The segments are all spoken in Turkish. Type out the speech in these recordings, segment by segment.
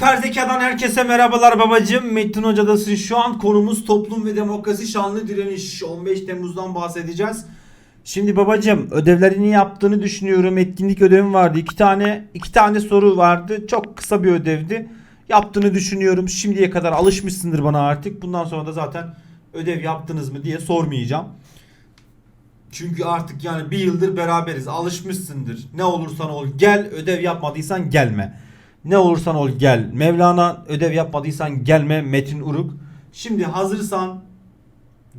Hiper zekadan herkese merhabalar babacım. Metin Hoca'dasın. Şu an konumuz toplum ve demokrasi şanlı direniş. 15 Temmuz'dan bahsedeceğiz. Şimdi babacım ödevlerini yaptığını düşünüyorum. Etkinlik ödevim vardı. iki tane iki tane soru vardı. Çok kısa bir ödevdi. Yaptığını düşünüyorum. Şimdiye kadar alışmışsındır bana artık. Bundan sonra da zaten ödev yaptınız mı diye sormayacağım. Çünkü artık yani bir yıldır beraberiz. Alışmışsındır. Ne olursan ol gel. Ödev yapmadıysan gelme. Ne olursan ol gel. Mevlana ödev yapmadıysan gelme. Metin Uruk. Şimdi hazırsan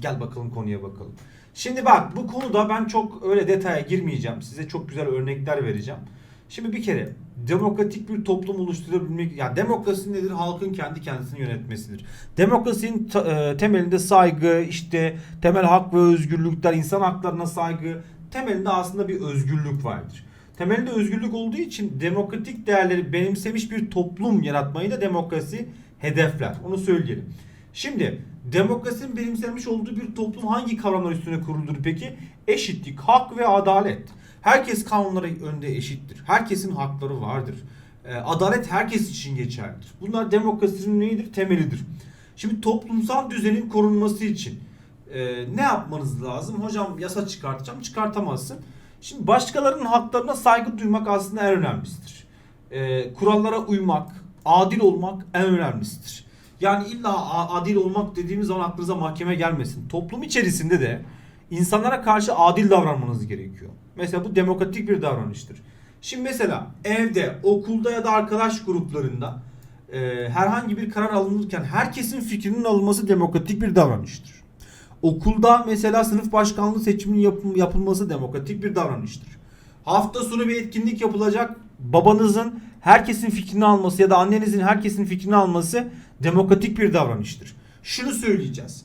gel bakalım konuya bakalım. Şimdi bak bu konuda ben çok öyle detaya girmeyeceğim. Size çok güzel örnekler vereceğim. Şimdi bir kere demokratik bir toplum oluşturabilmek ya demokrasi nedir? Halkın kendi kendisini yönetmesidir. Demokrasinin e, temelinde saygı, işte temel hak ve özgürlükler, insan haklarına saygı, temelinde aslında bir özgürlük vardır. Temelinde özgürlük olduğu için demokratik değerleri benimsemiş bir toplum yaratmayı da demokrasi hedefler. Onu söyleyelim. Şimdi demokrasinin benimsenmiş olduğu bir toplum hangi kavramlar üstüne kuruludur peki? Eşitlik, hak ve adalet. Herkes kanunlara önünde eşittir. Herkesin hakları vardır. Ee, adalet herkes için geçerlidir. Bunlar demokrasinin neyidir? Temelidir. Şimdi toplumsal düzenin korunması için e, ne yapmanız lazım? Hocam yasa çıkartacağım. Çıkartamazsın. Şimdi başkalarının haklarına saygı duymak aslında en önemlisidir. Ee, kurallara uymak, adil olmak en önemlisidir. Yani illa adil olmak dediğimiz zaman aklınıza mahkeme gelmesin. Toplum içerisinde de insanlara karşı adil davranmanız gerekiyor. Mesela bu demokratik bir davranıştır. Şimdi mesela evde, okulda ya da arkadaş gruplarında e, herhangi bir karar alınırken herkesin fikrinin alınması demokratik bir davranıştır. Okulda mesela sınıf başkanlığı seçiminin yapım- yapılması demokratik bir davranıştır. Hafta sonu bir etkinlik yapılacak. Babanızın herkesin fikrini alması ya da annenizin herkesin fikrini alması demokratik bir davranıştır. Şunu söyleyeceğiz.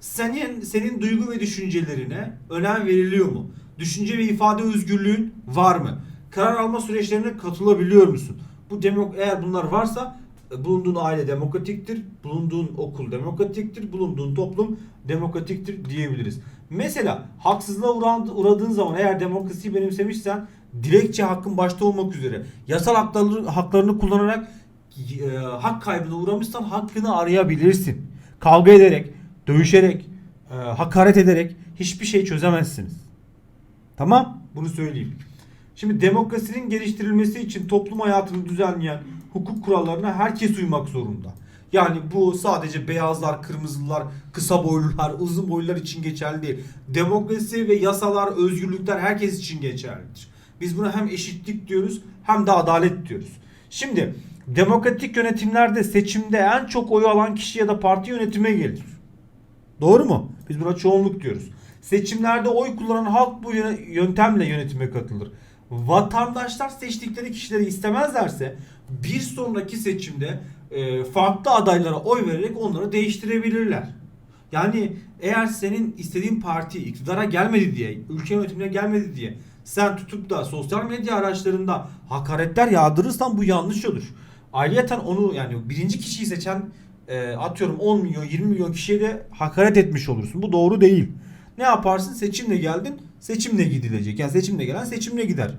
Senin senin duygu ve düşüncelerine önem veriliyor mu? Düşünce ve ifade özgürlüğün var mı? Karar alma süreçlerine katılabiliyor musun? Bu demok eğer bunlar varsa bulunduğun aile demokratiktir, bulunduğun okul demokratiktir, bulunduğun toplum demokratiktir diyebiliriz. Mesela haksızlığa uğradığın zaman eğer demokrasiyi benimsemişsen dilekçe hakkın başta olmak üzere yasal haklarını, haklarını kullanarak e, hak kaybına uğramışsan hakkını arayabilirsin. Kavga ederek, dövüşerek, e, hakaret ederek hiçbir şey çözemezsiniz. Tamam? Bunu söyleyeyim. Şimdi demokrasinin geliştirilmesi için toplum hayatını düzenleyen hukuk kurallarına herkes uymak zorunda. Yani bu sadece beyazlar, kırmızılar, kısa boylular, uzun boylular için geçerli değil. Demokrasi ve yasalar, özgürlükler herkes için geçerlidir. Biz buna hem eşitlik diyoruz hem de adalet diyoruz. Şimdi demokratik yönetimlerde seçimde en çok oy alan kişi ya da parti yönetime gelir. Doğru mu? Biz buna çoğunluk diyoruz. Seçimlerde oy kullanan halk bu yöntemle yönetime katılır. Vatandaşlar seçtikleri kişileri istemezlerse bir sonraki seçimde e, farklı adaylara oy vererek onları değiştirebilirler. Yani eğer senin istediğin parti iktidara gelmedi diye, ülke yönetimine gelmedi diye sen tutup da sosyal medya araçlarında hakaretler yağdırırsan bu yanlış olur. Ayrıyeten onu yani birinci kişiyi seçen e, atıyorum 10 milyon 20 milyon kişiye de hakaret etmiş olursun. Bu doğru değil. Ne yaparsın? Seçimle geldin, seçimle gidilecek. Yani seçimle gelen seçimle gider.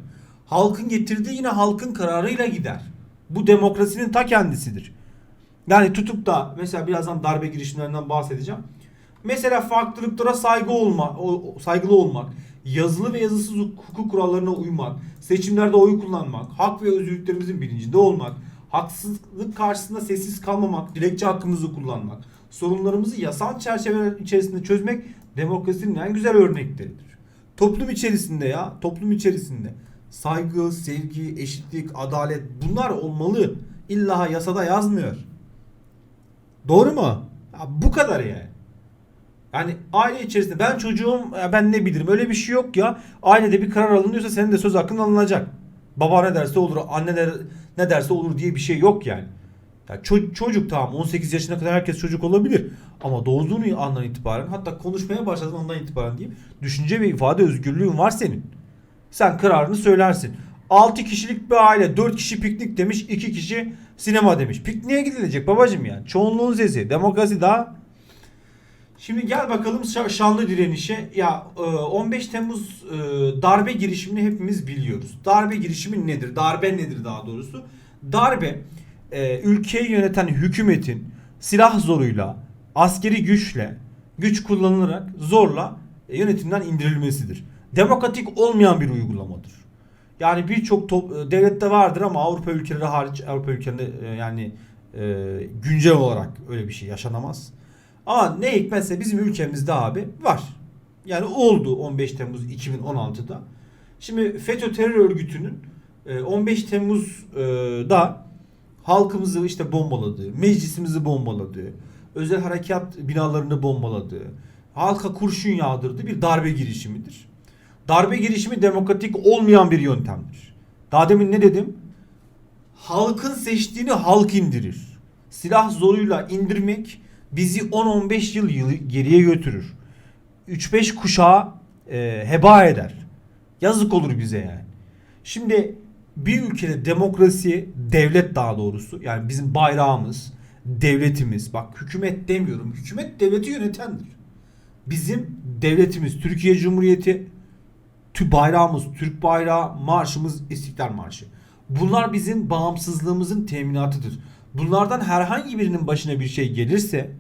Halkın getirdiği yine halkın kararıyla gider. Bu demokrasinin ta kendisidir. Yani tutup da mesela birazdan darbe girişimlerinden bahsedeceğim. Mesela farklılıklara saygı olma, saygılı olmak, yazılı ve yazısız hukuk kurallarına uymak, seçimlerde oy kullanmak, hak ve özgürlüklerimizin bilincinde olmak, haksızlık karşısında sessiz kalmamak, dilekçe hakkımızı kullanmak, sorunlarımızı yasal çerçeveler içerisinde çözmek demokrasinin en güzel örnekleridir. Toplum içerisinde ya, toplum içerisinde saygı, sevgi, eşitlik, adalet bunlar olmalı. İlla yasada yazmıyor. Doğru mu? Ya bu kadar yani. Yani aile içerisinde ben çocuğum ben ne bilirim öyle bir şey yok ya. Ailede bir karar alınıyorsa senin de söz hakkın alınacak. Baba ne derse olur, anne ne derse olur diye bir şey yok yani. Ya ço- çocuk tamam 18 yaşına kadar herkes çocuk olabilir. Ama doğduğun andan itibaren hatta konuşmaya başladığın andan itibaren diyeyim düşünce ve ifade özgürlüğün var senin. Sen kararını söylersin. 6 kişilik bir aile 4 kişi piknik demiş 2 kişi sinema demiş. Pikniğe gidilecek babacım yani. Çoğunluğun sesi. Demokrasi daha Şimdi gel bakalım şa- şanlı direnişe. Ya e, 15 Temmuz e, darbe girişimini hepimiz biliyoruz. Darbe girişimi nedir? Darbe nedir daha doğrusu? Darbe e, ülkeyi yöneten hükümetin silah zoruyla, askeri güçle, güç kullanılarak zorla e, yönetimden indirilmesidir. Demokratik olmayan bir uygulamadır. Yani birçok e, devlette vardır ama Avrupa ülkeleri hariç Avrupa ülkelerinde e, yani e, güncel olarak öyle bir şey yaşanamaz. Ama ne hikmetse bizim ülkemizde abi var. Yani oldu 15 Temmuz 2016'da. Şimdi FETÖ terör örgütünün e, 15 Temmuz'da halkımızı işte bombaladığı, meclisimizi bombaladığı, özel harekat binalarını bombaladığı, halka kurşun yağdırdığı bir darbe girişimidir. Darbe girişimi demokratik olmayan bir yöntemdir. Daha demin ne dedim? Halkın seçtiğini halk indirir. Silah zoruyla indirmek bizi 10-15 yıl geriye götürür. 3-5 kuşağı e, heba eder. Yazık olur bize yani. Şimdi bir ülkede demokrasi, devlet daha doğrusu yani bizim bayrağımız, devletimiz bak hükümet demiyorum. Hükümet devleti yönetendir. Bizim devletimiz Türkiye Cumhuriyeti tü bayrağımız Türk bayrağı, marşımız İstiklal Marşı. Bunlar bizim bağımsızlığımızın teminatıdır. Bunlardan herhangi birinin başına bir şey gelirse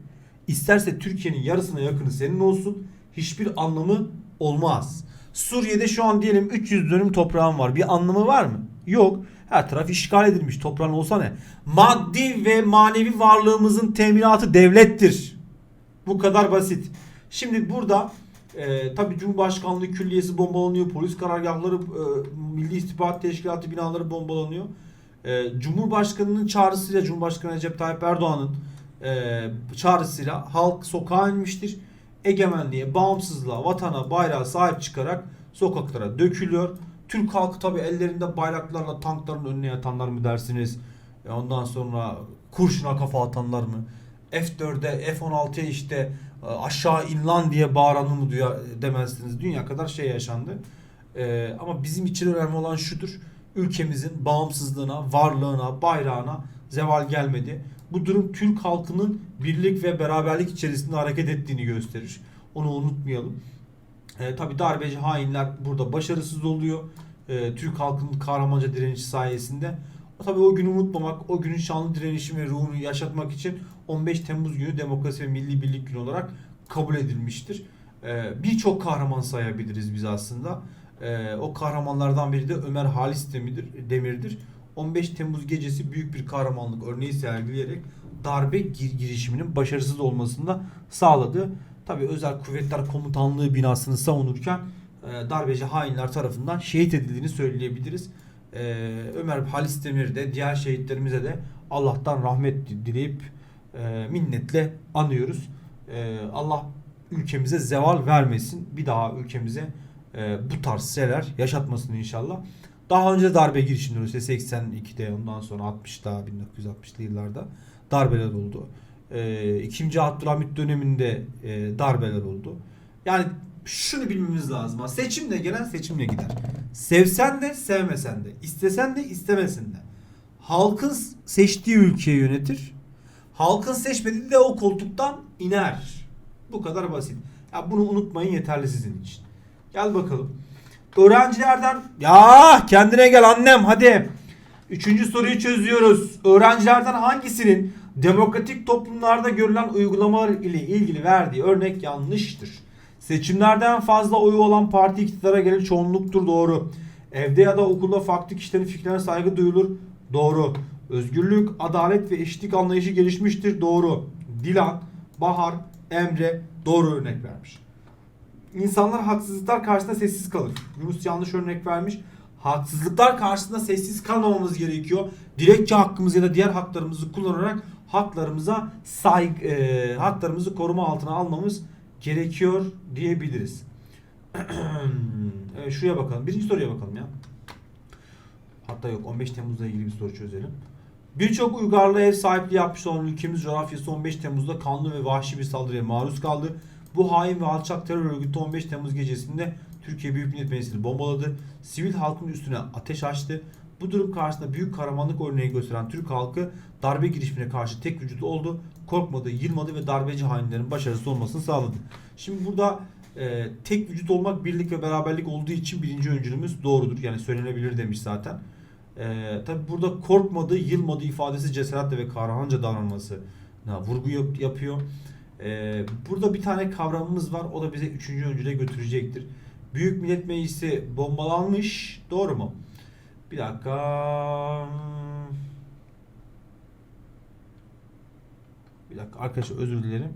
isterse Türkiye'nin yarısına yakını senin olsun hiçbir anlamı olmaz. Suriye'de şu an diyelim 300 dönüm toprağın var. Bir anlamı var mı? Yok. Her taraf işgal edilmiş. Toprağın olsa ne? Maddi ve manevi varlığımızın teminatı devlettir. Bu kadar basit. Şimdi burada e, tabii Cumhurbaşkanlığı Külliyesi bombalanıyor. Polis karargahları, e, Milli İstihbarat Teşkilatı binaları bombalanıyor. E, Cumhurbaşkanının çağrısıyla Cumhurbaşkanı Recep Tayyip Erdoğan'ın e, çağrısıyla halk sokağa inmiştir. Egemenliğe, bağımsızlığa, vatana, bayrağa sahip çıkarak sokaklara dökülüyor. Türk halkı tabii ellerinde bayraklarla tankların önüne yatanlar mı dersiniz? E, ondan sonra kurşuna kafa atanlar mı? F4'e, F-16'ya işte e, aşağı in lan diye bağıranı mı duyar, demezsiniz. Dünya kadar şey yaşandı. E, ama bizim için önemli olan şudur. Ülkemizin bağımsızlığına, varlığına, bayrağına zeval gelmedi. Bu durum Türk halkının birlik ve beraberlik içerisinde hareket ettiğini gösterir. Onu unutmayalım. E, tabii darbeci hainler burada başarısız oluyor. E, Türk halkının kahramanca direnişi sayesinde. Tabii o günü unutmamak, o günün şanlı direnişi ve ruhunu yaşatmak için 15 Temmuz günü demokrasi ve milli birlik günü olarak kabul edilmiştir. E, Birçok kahraman sayabiliriz biz aslında. E, o kahramanlardan biri de Ömer Halis Demir'dir. Demir'dir. 15 Temmuz gecesi büyük bir kahramanlık örneği sergileyerek darbe gir- girişiminin başarısız olmasını da sağladı. Tabii Özel Kuvvetler Komutanlığı binasını savunurken e, darbeci hainler tarafından şehit edildiğini söyleyebiliriz. E, Ömer Halis Demir de diğer şehitlerimize de Allah'tan rahmet dileyip e, minnetle anıyoruz. E, Allah ülkemize zeval vermesin. Bir daha ülkemize e, bu tarz şeyler yaşatmasın inşallah. Daha önce darbe girişimleri işte 82'de ondan sonra 60'da 1960'lı yıllarda darbeler oldu. E, ikinci Abdülhamit döneminde darbeler oldu. Yani şunu bilmemiz lazım. Seçimle gelen seçimle gider. Sevsen de sevmesen de, istesen de istemesen de. Halkın seçtiği ülkeyi yönetir. Halkın seçmediği de o koltuktan iner. Bu kadar basit. Ya bunu unutmayın yeterli sizin için. Gel bakalım. Öğrencilerden ya kendine gel annem hadi. Üçüncü soruyu çözüyoruz. Öğrencilerden hangisinin demokratik toplumlarda görülen uygulamalar ile ilgili verdiği örnek yanlıştır? Seçimlerden fazla oyu olan parti iktidara gelir çoğunluktur doğru. Evde ya da okulda farklı kişilerin fikrine saygı duyulur doğru. Özgürlük, adalet ve eşitlik anlayışı gelişmiştir doğru. Dilan, Bahar, Emre doğru örnek vermiş. İnsanlar haksızlıklar karşısında sessiz kalır. Yunus yanlış örnek vermiş. Haksızlıklar karşısında sessiz kalmamamız gerekiyor. Dilekçe hakkımızı ya da diğer haklarımızı kullanarak haklarımıza saygı, e, haklarımızı koruma altına almamız gerekiyor diyebiliriz. evet, şuraya bakalım. Birinci soruya bakalım ya. Hatta yok 15 Temmuz'la ilgili bir soru çözelim. Birçok uygarlığa ev sahipliği yapmış olan ülkemiz coğrafyası 15 Temmuz'da kanlı ve vahşi bir saldırıya maruz kaldı. Bu hain ve alçak terör örgütü 15 Temmuz gecesinde Türkiye Büyük Millet Meclisi'ni bombaladı. Sivil halkın üstüne ateş açtı. Bu durum karşısında büyük kahramanlık örneği gösteren Türk halkı darbe girişimine karşı tek vücut oldu. Korkmadı, yılmadı ve darbeci hainlerin başarısız olmasını sağladı. Şimdi burada e, tek vücut olmak birlik ve beraberlik olduğu için birinci öncülümüz doğrudur. Yani söylenebilir demiş zaten. Ee, tabi burada korkmadı, yılmadı ifadesi cesaretle ve kahramanca davranması vurgu yap- yapıyor. Ee, burada bir tane kavramımız var. O da bize 3. öncüle götürecektir. Büyük Millet Meclisi bombalanmış. Doğru mu? Bir dakika. Bir dakika arkadaşlar özür dilerim.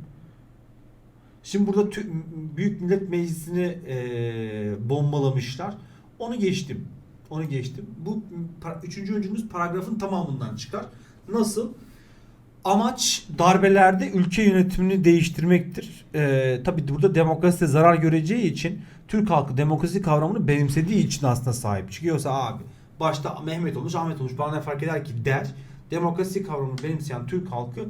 Şimdi burada Büyük Millet Meclisi'ni eee, bombalamışlar. Onu geçtim. Onu geçtim. Bu üçüncü öncümüz paragrafın tamamından çıkar. Nasıl? Amaç darbelerde ülke yönetimini değiştirmektir. Ee, tabii burada demokrasi de zarar göreceği için Türk halkı demokrasi kavramını benimsediği için aslında sahip çıkıyorsa abi başta Mehmet olmuş Ahmet olmuş bana ne fark eder ki der. Demokrasi kavramını benimseyen Türk halkı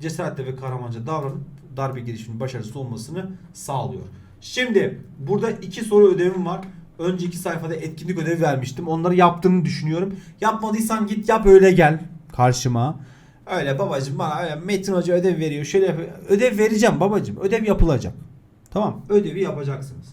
cesaretle ve kahramanca davranıp darbe girişiminin başarısız olmasını sağlıyor. Şimdi burada iki soru ödevim var. Önceki sayfada etkinlik ödevi vermiştim. Onları yaptığını düşünüyorum. Yapmadıysan git yap öyle gel karşıma. Öyle babacım bana öyle Metin Hoca ödev veriyor. Şöyle yapıyor. Ödev vereceğim babacım. Ödev yapılacak. Tamam. Ödevi yapacaksınız.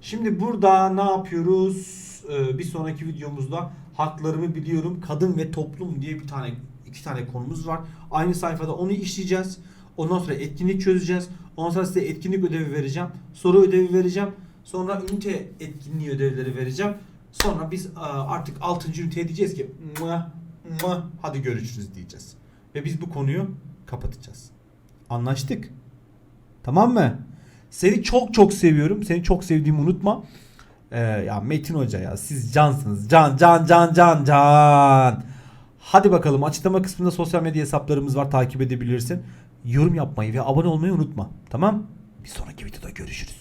Şimdi burada ne yapıyoruz? Ee, bir sonraki videomuzda haklarımı biliyorum. Kadın ve toplum diye bir tane iki tane konumuz var. Aynı sayfada onu işleyeceğiz. Ondan sonra etkinlik çözeceğiz. Ondan sonra size etkinlik ödevi vereceğim. Soru ödevi vereceğim. Sonra ünite etkinliği ödevleri vereceğim. Sonra biz e, artık 6. üniteye diyeceğiz ki "Mua, mua, hadi görüşürüz diyeceğiz. Ve biz bu konuyu kapatacağız. Anlaştık. Tamam mı? Seni çok çok seviyorum. Seni çok sevdiğimi unutma. Ee, ya Metin Hoca ya siz cansınız. Can can can can can. Hadi bakalım açıklama kısmında sosyal medya hesaplarımız var takip edebilirsin. Yorum yapmayı ve abone olmayı unutma. Tamam? Bir sonraki videoda görüşürüz.